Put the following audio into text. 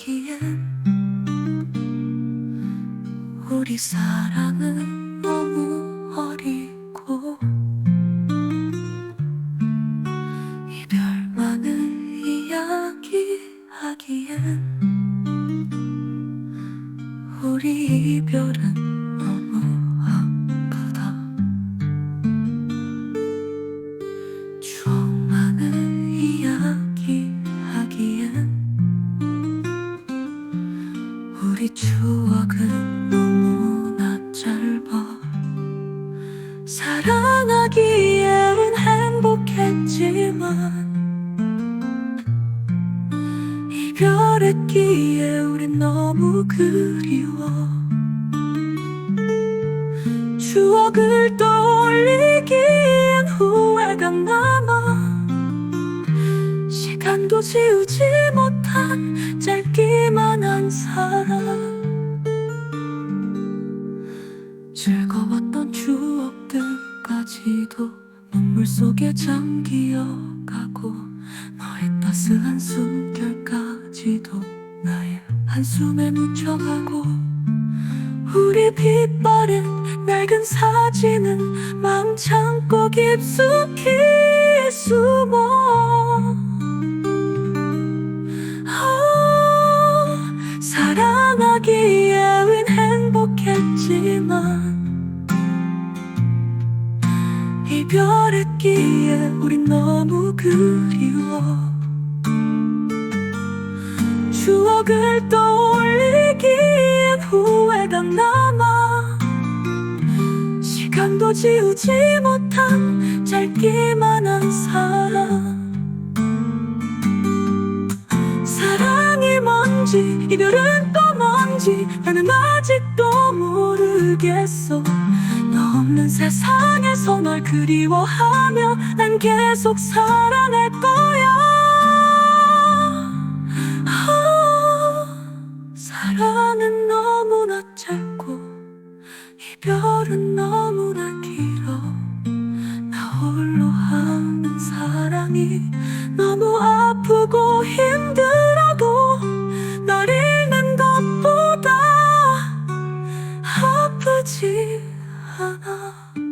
보기엔 우리 사랑은 너무 어리고 이별만을 이야기하기엔 우리 이별은 우리 추억은 너무나 짧아. 사랑하기엔 행복했지만 이별했기에 우린 너무 그리워. 추억을 떠올리기엔 후회가 남아. 시간도 지우지 못한 추억들까지도 눈물 속에 잠기어 가고 너의 따스한 숨결까지도 나의 한숨에 묻혀가고 우리 빛바랜 낡은 사진은 참고 깊숙이 숨어 이별했기에 우린 너무 그리워. 추억을 떠올리기엔 후회가 남아. 시간도 지우지 못한 짧기만 한 사랑 사랑이 뭔지 이별은 또 뭔지 나는 아직도 모르겠어. 너 없는 세상에서 널 그리워하며 난 계속 사랑할 거야. 아, 사랑은 너무나 짧고 아